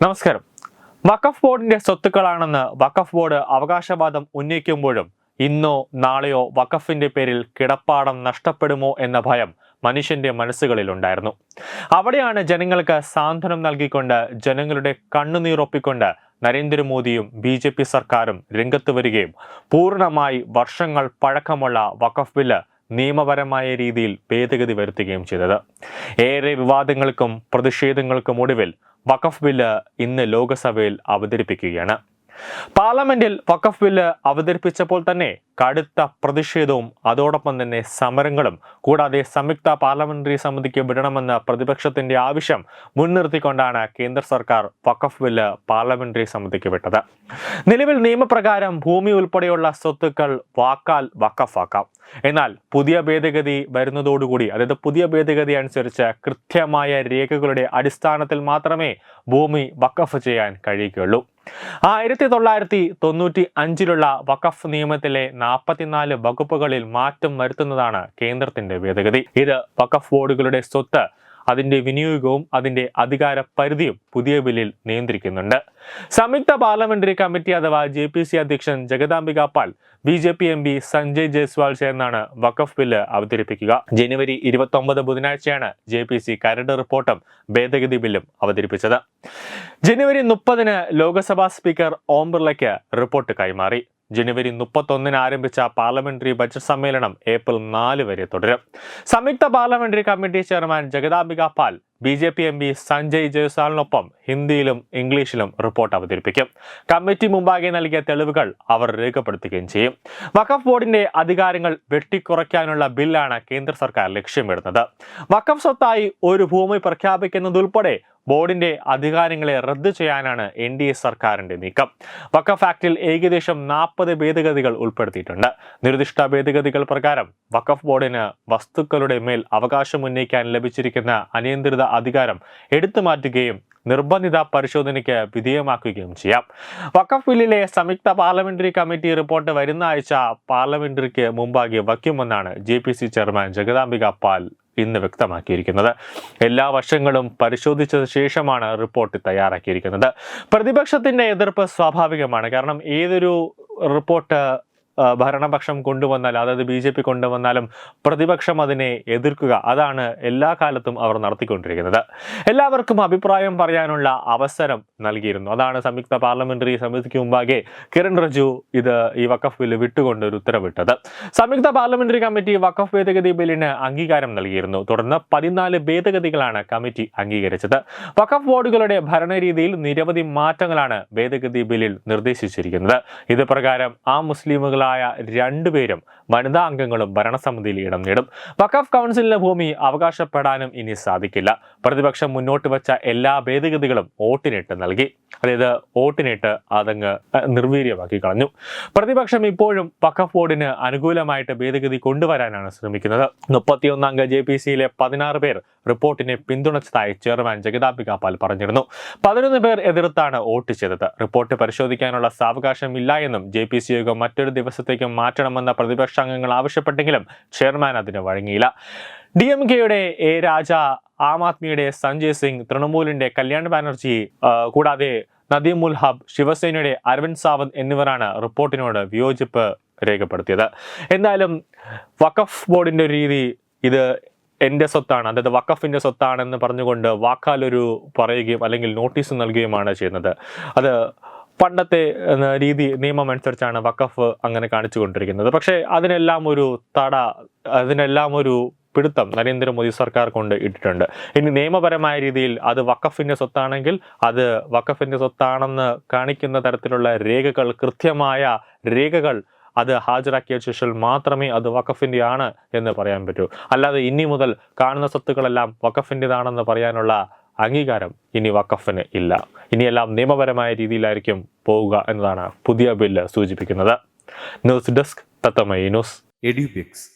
നമസ്കാരം. വഖഫ് ബോർഡിന്റെ സ്വത്തുക്കളാണെന്ന് വഖഫ് ബോർഡ് അവകാശവാദം ഉന്നയിക്കുമ്പോഴും ഇന്നോ നാളെയോ വഖഫിന്റെ പേരിൽ കിടപ്പാടം നഷ്ടപ്പെടുമോ എന്ന ഭയം മനുഷ്യന്റെ മനസ്സുകളിൽ ഉണ്ടായിരുന്നു അവിടെയാണ് ജനങ്ങൾക്ക് സാന്ത്വനം നൽകിക്കൊണ്ട് ജനങ്ങളുടെ കണ്ണുനീറൊപ്പിക്കൊണ്ട് നരേന്ദ്രമോദിയും ബി ജെ പി സർക്കാരും രംഗത്ത് വരികയും പൂർണമായി വർഷങ്ങൾ പഴക്കമുള്ള വഖഫ് ബില്ല് നിയമപരമായ രീതിയിൽ ഭേദഗതി വരുത്തുകയും ചെയ്തത്. ഏറെ വിവാദങ്ങൾക്കും പ്രതിഷേധങ്ങൾക്കും ഒടുവിൽ വഖഫ് ബില്ല് ഇന്ന് ലോക്സഭയിൽ അവതരിപ്പിക്കുകയാണ്. പാർലമെന്റിൽ വഖഫ് ബില്ല് അവതരിപ്പിച്ചപ്പോൾ തന്നെ കടുത്ത പ്രതിഷേധവും അതോടൊപ്പം തന്നെ സമരങ്ങളും കൂടാതെ സംയുക്ത പാർലമെന്ററി സമിതിക്ക് വിടണമെന്ന പ്രതിപക്ഷത്തിന്റെ ആവശ്യം മുൻനിർത്തിക്കൊണ്ടാണ് കേന്ദ്ര സർക്കാർ വഖഫ് ബില്ല് പാർലമെന്ററി സമിതിക്ക് വിട്ടത്. നിലവിൽ നിയമപ്രകാരം ഭൂമി ഉൾപ്പെടെയുള്ള സ്വത്തുക്കൾ വാക്കാൽ വഖഫാക്കാം. എന്നാൽ പുതിയ ഭേദഗതി വരുന്നതോടുകൂടി അതായത് പുതിയ ഭേദഗതി അനുസരിച്ച് കൃത്യമായ രേഖകളുടെ അടിസ്ഥാനത്തിൽ മാത്രമേ ഭൂമി വഖഫ് ചെയ്യാൻ കഴിയുകയുള്ളൂ. ആയിരത്തി തൊള്ളായിരത്തി തൊണ്ണൂറ്റി അഞ്ചിലുള്ള വഖഫ് നിയമത്തിലെ നാൽപ്പത്തിനാല് വകുപ്പുകളിൽ മാറ്റം വരുത്തുന്നതാണ് കേന്ദ്രത്തിന്റെ ഭേദഗതി. ഇത് വഖഫ് ബോർഡുകളുടെ സ്വത്ത് അതിന്റെ വിനിയോഗവും അതിന്റെ അധികാര പരിധിയും പുതിയ ബില്ലിൽ നിയന്ത്രിക്കുന്നുണ്ട്. സംയുക്ത പാർലമെന്ററി കമ്മിറ്റി അഥവാ ജെ പി സി അധ്യക്ഷൻ Jagdambika Pal B J P M P Sanjay Jaiswal ചേർന്നാണ് വഖഫ് ബില്ല് അവതരിപ്പിക്കുക. ജനുവരി ഇരുപത്തി ബുധനാഴ്ചയാണ് ജെ പി സി കരട് റിപ്പോർട്ടും ഭേദഗതി ബില്ലും അവതരിപ്പിച്ചത്. ജനുവരി മുപ്പതിന് ലോക്സഭാ സ്പീക്കർ ഓം ബിർളയ്ക്ക് റിപ്പോർട്ട് കൈമാറി. ജനുവരി മുപ്പത്തൊന്നിന് ആരംഭിച്ച പാർലമെന്ററി ബജറ്റ് സമ്മേളനം ഏപ്രിൽ നാല് വരെ തുടരും. സംയുക്ത parliamentary committee chairman Jagdambika Pal B J P M P Sanjay ജയ്സാലിനൊപ്പം ഹിന്ദിയിലും ഇംഗ്ലീഷിലും റിപ്പോർട്ട് അവതരിപ്പിക്കും. കമ്മിറ്റി മുമ്പാകെ നൽകിയ തെളിവുകൾ അവർ രേഖപ്പെടുത്തുകയും ചെയ്യും. വഖഫ് ബോർഡിന്റെ അധികാരങ്ങൾ വെട്ടിക്കുറയ്ക്കാനുള്ള ബില്ലാണ് കേന്ദ്ര സർക്കാർ ലക്ഷ്യമിടുന്നത്. വഖഫ് സ്വത്തായി ഒരു ഭൂമി പ്രഖ്യാപിക്കുന്നതുൾപ്പെടെ ബോർഡിന്റെ അധികാരങ്ങളെ റദ്ദു ചെയ്യാനാണ് എൻ ഡി എ സർക്കാരിന്റെ നീക്കം. വഖഫ് ആക്ടിൽ ഏകദേശം നാൽപ്പത് ഭേദഗതികൾ ഉൾപ്പെടുത്തിയിട്ടുണ്ട്. നിർദ്ദിഷ്ട ഭേദഗതികൾ പ്രകാരം വഖഫ് ബോർഡിന് വസ്തുക്കളുടെ മേൽ അവകാശം ഉന്നയിക്കാൻ ലഭിച്ചിരിക്കുന്ന അനിയന്ത്രിത അധികാരം എടുത്തു മാറ്റുകയും നിർബന്ധിത പരിശോധനയ്ക്ക് വിധേയമാക്കുകയും ചെയ്യാം. വഖഫ് ബില്ലിലെ സംയുക്ത പാർലമെന്ററി കമ്മിറ്റി റിപ്പോർട്ട് വരുന്ന ആഴ്ച പാർലമെന്ററിക്ക് മുമ്പാകെ വയ്ക്കുമെന്നാണ് ജെ ചെയർമാൻ ജഗദാംബിക പാൽ ഇന്ന് വ്യക്തമാക്കിയിരിക്കുന്നത്. എല്ലാ വശങ്ങളും പരിശോധിച്ച ശേഷമാണ് റിപ്പോർട്ട് തയ്യാറാക്കിയിരിക്കുന്നത്. പ്രതിപക്ഷത്തിന്റെ എതിർപ്പ് സ്വാഭാവികമാണ്. കാരണം ഏതൊരു റിപ്പോർട്ട് ഭരണപക്ഷം കൊണ്ടുവന്നാൽ അതായത് ബി ജെ പി കൊണ്ടുവന്നാലും പ്രതിപക്ഷം അതിനെ എതിർക്കുക. അതാണ് എല്ലാ കാലത്തും അവർ നടത്തിക്കൊണ്ടിരിക്കുന്നത്. എല്ലാവർക്കും അഭിപ്രായം പറയാനുള്ള അവസരം നൽകിയിരുന്നു. അതാണ് സംയുക്ത പാർലമെന്ററി സമിതിക്ക് മുമ്പാകെ കിരൺ റിജു ഇത് ഈ വക്കഫ് ബില്ല് വിട്ടുകൊണ്ട് ഒരു ഉത്തരവിട്ടത്. സംയുക്ത പാർലമെന്ററി കമ്മിറ്റി വക്കഫ് ഭേദഗതി ബില്ലിന് അംഗീകാരം നൽകിയിരുന്നു. തുടർന്ന് പതിനാല് ഭേദഗതികളാണ് കമ്മിറ്റി അംഗീകരിച്ചത്. വക്കഫ് ബോർഡുകളുടെ ഭരണരീതിയിൽ നിരവധി മാറ്റങ്ങളാണ് ഭേദഗതി ബില്ലിൽ നിർദ്ദേശിച്ചിരിക്കുന്നത്. ഇത് പ്രകാരം ആ മുസ്ലിമുകളായ രണ്ടുപേരും വനിതാ അംഗങ്ങളും ഭരണസമിതിയിൽ ഇടം നേടും. വഖഫ് കൗൺസിലിന് ഭൂമി അവകാശപ്പെടാനും ഇനി സാധിക്കില്ല. പ്രതിപക്ഷം മുന്നോട്ട് വച്ച എല്ലാ ഭേദഗതികളും വോട്ടിനിട്ട് നൽകി. അതായത് വോട്ടിനിട്ട് അതങ്ങ് നിർവീര്യമാക്കി കളഞ്ഞു. പ്രതിപക്ഷം ഇപ്പോഴും വഖഫ് ബോർഡിന് അനുകൂലമായിട്ട് ഭേദഗതി കൊണ്ടുവരാനാണ് ശ്രമിക്കുന്നത്. മുപ്പത്തിയൊന്നാം ജെ പി സിയിലെ പതിനാറ് പേർ റിപ്പോർട്ടിനെ പിന്തുണച്ചതായി ചെയർമാൻ ജഗദാംബിക പാൽ പറഞ്ഞിരുന്നു. പതിനൊന്ന് പേർ എതിർത്താണ് വോട്ട് ചെയ്തത്. റിപ്പോർട്ട് പരിശോധിക്കാനുള്ള സാവകാശം ഇല്ല എന്നും ജെ പി സി യോഗം മറ്റൊരു ദിവസത്തേക്ക് മാറ്റണമെന്ന പ്രതിപക്ഷ അംഗങ്ങൾ ആവശ്യപ്പെട്ടെങ്കിലും ചെയർമാൻ അതിന് വഴങ്ങിയില്ല. ഡി എം കെയുടെ എ രാജ ആം ആദ്മിയുടെ സഞ്ജയ് സിംഗ് തൃണമൂലിന്റെ കല്യാൺ ബാനർജി കൂടാതെ നദീം ഉൽ ഹബ് ശിവസേനയുടെ അരവിന്ദ് സാവന്ത് എന്നിവരാണ് റിപ്പോർട്ടിനോട് വിയോജിപ്പ് രേഖപ്പെടുത്തിയത്. എന്തായാലും വഖഫ് ബോർഡിന്റെ രീതി ഇത് എന്റെ സ്വത്താണ് അതായത് വഖഫിന്റെ സ്വത്താണെന്ന് പറഞ്ഞുകൊണ്ട് വാക്കാലൊരു പറയുകയും അല്ലെങ്കിൽ നോട്ടീസ് നൽകുകയുമാണ് ചെയ്യുന്നത്. അത് പണ്ടത്തെ രീതി നിയമം അനുസരിച്ചാണ് വഖഫ് അങ്ങനെ കാണിച്ചു കൊണ്ടിരിക്കുന്നത് പക്ഷേ അതിനെല്ലാം ഒരു തട അതിനെല്ലാം ഒരു പിടുത്തം നരേന്ദ്രമോദി സർക്കാർ കൊണ്ട് ഇട്ടിട്ടുണ്ട്. ഇനി നിയമപരമായ രീതിയിൽ അത് വക്കഫിന്റെ സ്വത്താണെങ്കിൽ അത് വക്കഫിന്റെ സ്വത്താണെന്ന് കാണിക്കുന്ന തരത്തിലുള്ള രേഖകൾ കൃത്യമായ രേഖകൾ അത് ഹാജരാക്കിയ ശേഷം മാത്രമേ അത് വക്കഫിന്റെ ആണ് എന്ന് പറയാൻ പറ്റൂ. അല്ലാതെ ഇനി മുതൽ കാണുന്ന സ്വത്തുക്കളെല്ലാം വഖഫിന്റെതാണെന്ന് പറയാനുള്ള അംഗീകാരം ഇനി വഖഫിന് ഇല്ല. ഇനിയെല്ലാം നിയമപരമായ രീതിയിലായിരിക്കും പോവുക എന്നതാണ് പുതിയ ബില്ല് സൂചിപ്പിക്കുന്നത്. News desk Thathamayi news. Edubix.